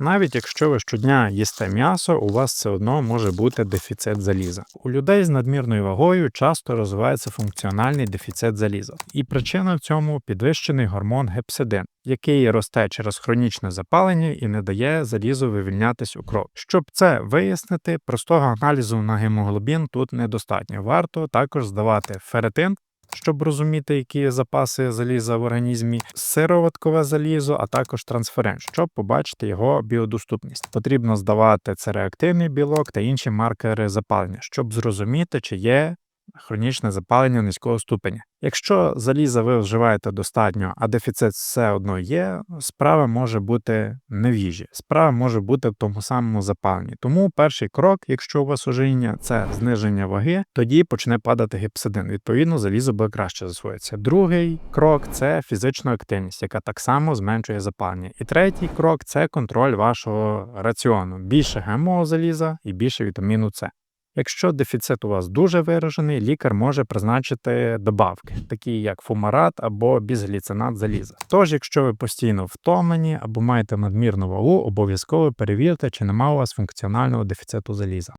Навіть якщо ви щодня їсте м'ясо, у вас все одно може бути дефіцит заліза. У людей з надмірною вагою часто розвивається функціональний дефіцит заліза, і причина в цьому підвищений гормон гепсидин, який росте через хронічне запалення і не дає залізу вивільнятись у кров. Щоб це вияснити, простого аналізу на гемоглобін тут недостатньо. Варто також здавати ферритин, щоб розуміти, які запаси заліза в організмі, сироваткове залізо, а також трансферен, щоб побачити його біодоступність. Потрібно здавати це реактивний білок та інші маркери запалення, щоб зрозуміти, чи є хронічне запалення низького ступеня. Якщо заліза ви вживаєте достатньо, а дефіцит все одно є, справа може бути не в їжі, справа може бути в тому самому запаленні. Тому перший крок, якщо у вас ожиріння, це зниження ваги, тоді почне падати гіпсидин. Відповідно, залізо буде краще засвоїться. Другий крок це фізична активність, яка так само зменшує запалення. І третій крок це контроль вашого раціону. Більше гемового заліза і більше вітаміну С. Якщо дефіцит у вас дуже виражений, лікар може призначити добавки, такі як фумарат або бізгліцинат заліза. Тож, якщо ви постійно втомлені або маєте надмірну вагу, обов'язково перевірте, чи немає у вас функціонального дефіциту заліза.